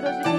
들어주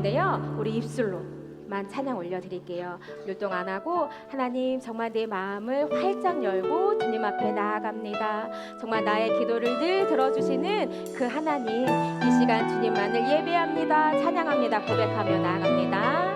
건데요. 우리 입술로만 찬양 올려드릴게요. 율동 안 하고 하나님 정말 내 마음을 활짝 열고 주님 앞에 나아갑니다. 정말 나의 기도를 늘 들어주시는 그 하나님 이 시간 주님만을 예배합니다. 찬양합니다. 고백하며 나아갑니다.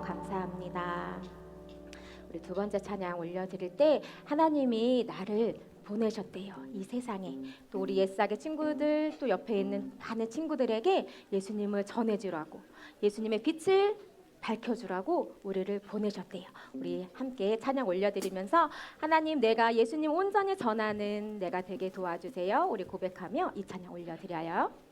감사합니다. 우리 두 번째 찬양 올려드릴 때 하나님이 나를 보내셨대요. 이 세상에 또 우리 옛사계 친구들 또 옆에 있는 많은 친구들에게 예수님을 전해주라고 예수님의 빛을 밝혀주라고 우리를 보내셨대요. 우리 함께 찬양 올려드리면서 하나님 내가 예수님 온전히 전하는 내가 되게 도와주세요. 우리 고백하며 이 찬양 올려드려요.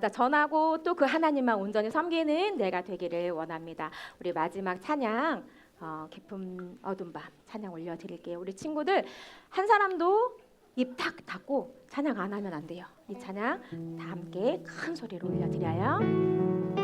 날마다 전하고 또 그 하나님만 온전히 섬기는 내가 되기를 원합니다. 우리 마지막 찬양 어, 깊은 어둠 밤 찬양 올려드릴게요. 우리 친구들 한 사람도 입 탁 닫고 찬양 안 하면 안 돼요. 이 찬양 다 함께 큰 소리로 올려드려요.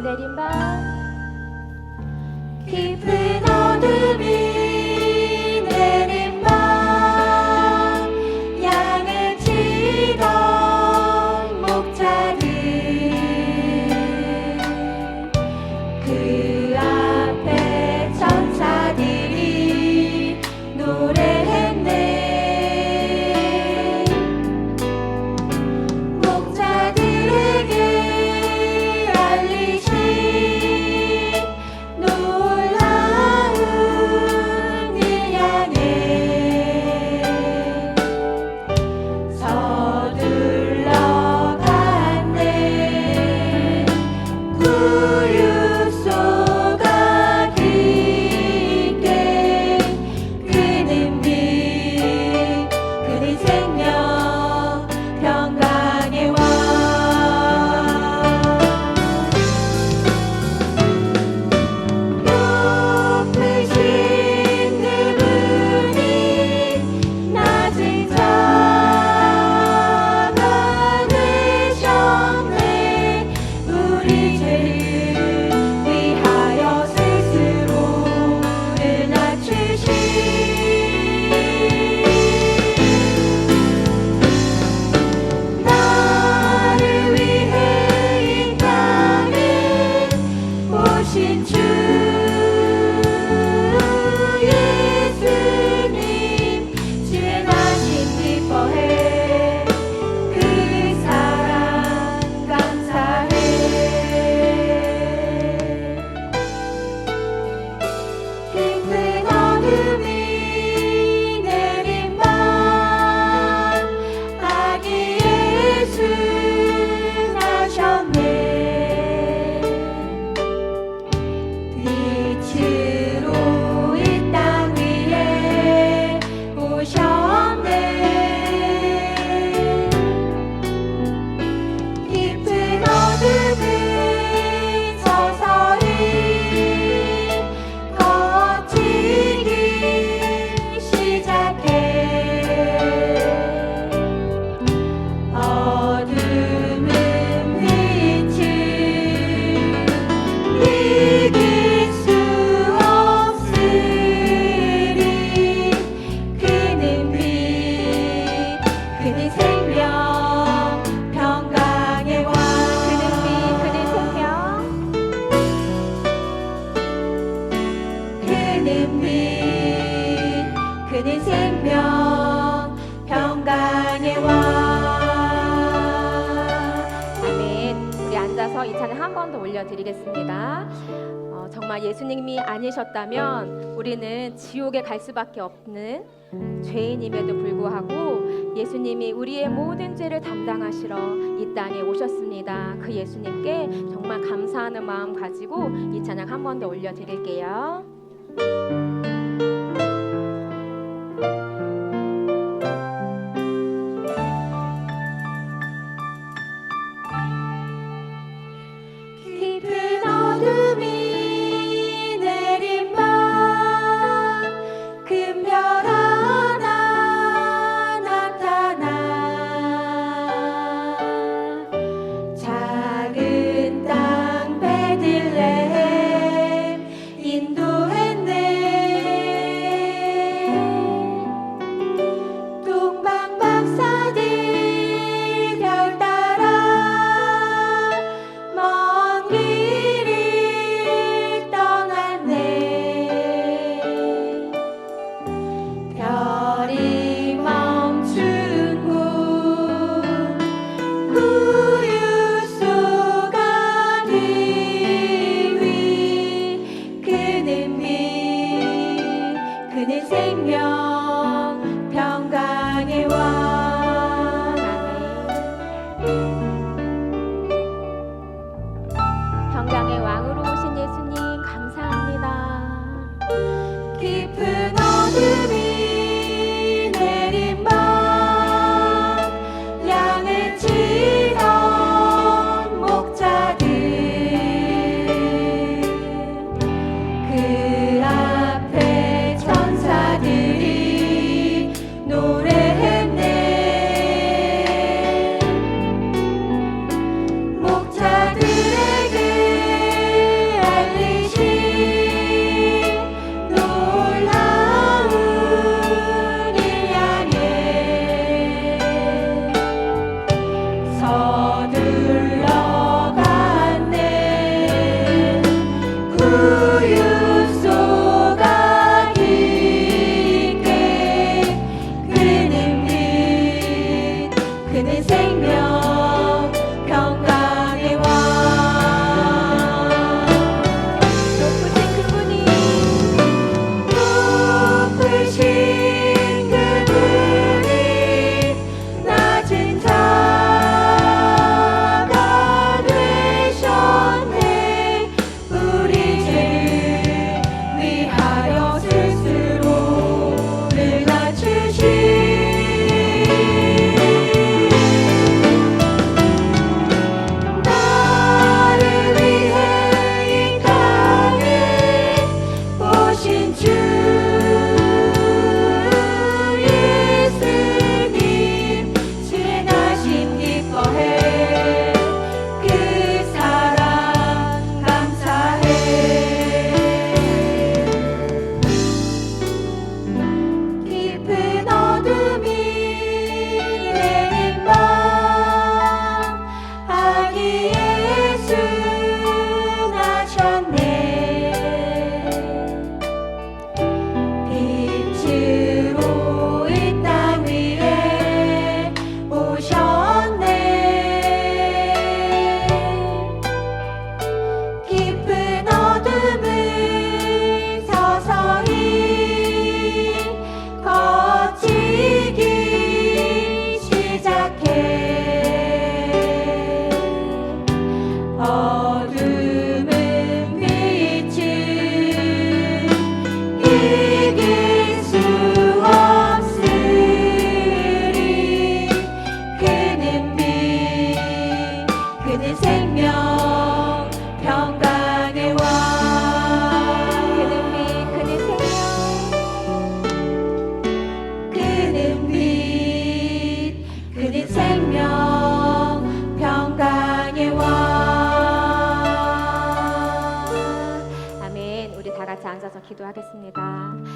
내린 밤 평강의 왕. 아멘. 우리 앉아서 이 찬양 한 번 더 올려드리겠습니다. 어, 정말 예수님이 아니셨다면 우리는 지옥에 갈 수밖에 없는 죄인임에도 불구하고 예수님이 우리의 모든 죄를 담당하시러 이 땅에 오셨습니다. 그 예수님께 정말 감사하는 마음 가지고 이 찬양 한 번 더 올려드릴게요.